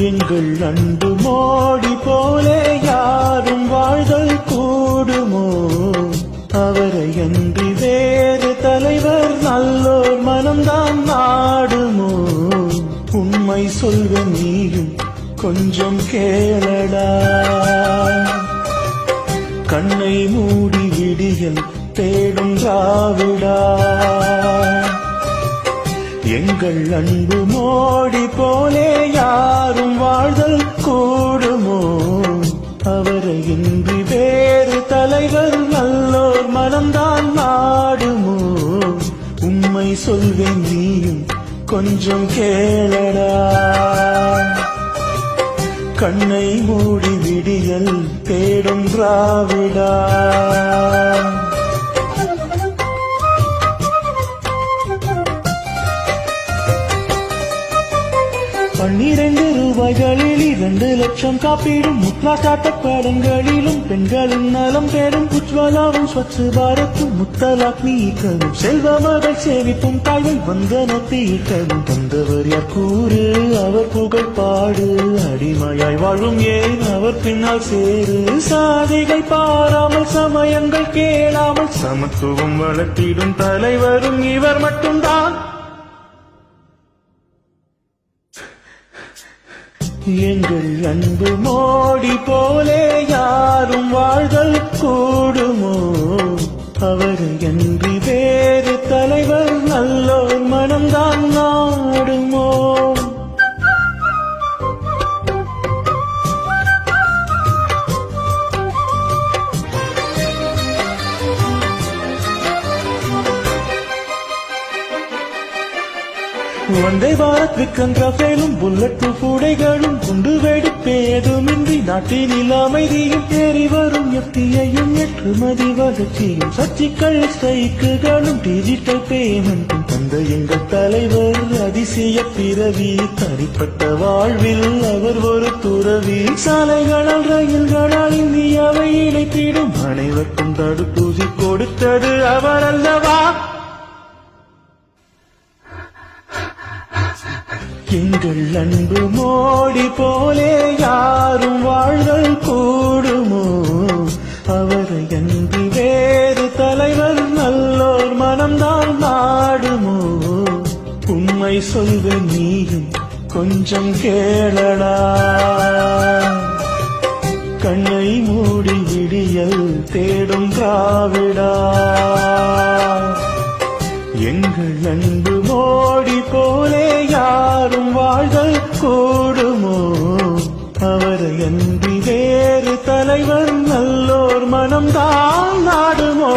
எங்கள் அன்பு மோடி போலே யாரும் வாழ்தல் கூடுமோ? அவரை அன்றி வேறு தலைவர் நல்லோர் மனம்தான் நாடுமோ? உண்மை சொல்வ நீயும் கொஞ்சம் கேளடா. கண்ணை மூடி விடியல் தேடும் ராவிடா. எங்கள் அன்பு மோடி போலே யாரும் வாழ்தல் கூடுமோ? அவரை இன்றி வேறு தலைவர் நல்லோர் மனம்தான் நாடுமோ? உண்மை சொல்வேன் நீயும் கொஞ்சம் கேளடா. கண்ணை மூடி விடியல் தேடும் திராவிடா. பன்னிரண்டு ரூபாய்களில் இரண்டு லட்சம் காப்பீடும் முத்ரா ஸ்டார்ட் படங்களிலும் பெண்களின் நலம் தேடும் உஜ்வலாவும் ஸ்வச் பாரத்தும் முத்தலாக் நீக்கவும் செல்வ மகள் சேவிப்பும் தாய்மை வந்தன தீக்கவும் வந்தவர் யார் கூறு? அவர் புகழ் பாடு. அடிமையாய் வாழும் ஏன் அவர் பின்னால் சேரு சாதிகள் பாராமல் சமயங்கள் கேளாமல் சமத்துவம் வளர்த்திடும் தலைவரும் இவர் மட்டும்தான். எங்கள் அன்பு மோடி போலே யாரும் வாழ்தல் கூடுமோ? அவர் என்று வேறு தலைவர் நல்லோர் மனம்தான் வந்தே பாரத் விக்ரம் ரஃபேலும் புல்லட்டு கூடைகளும் குண்டு வெடிப்பேதுமின்றி நாட்டினில் அமைதியும் தேறி வரும் எஃப்டிஐயும் ஏற்றுமதி வளர்ச்சியும் சர்ச்சிக்கல் ஸ்ட்ரைக்குகளும் டிஜிட்டல் பேமெண்ட்டும் தந்த எங்கள் தலைவர் அதிசய பிறவி தனிப்பட்ட வாழ்வில் அவர் ஒரு துறவி. சாலைகளால் ரயில்களால் இந்தியாவை இணைத்திடும் அனைவருக்கும் தடுப்பூசி கொடுத்தது அவர் அல்லவா? எங்கள் அன்பு மோடி போலே யாரும் வாழ்கள் கூடுமோ? அவரை அன்றி வேறு தலைவர் நல்லோர் மனம்தான் நாடுமோ? உண்மை சொல்க நீயும் கொஞ்சம் கேளடா. கண்ணை மூடி விடியல் தேடும் திராவிடா. அன்றி தலைவர் நல்லோர் மனம்தான் நாடுமோ?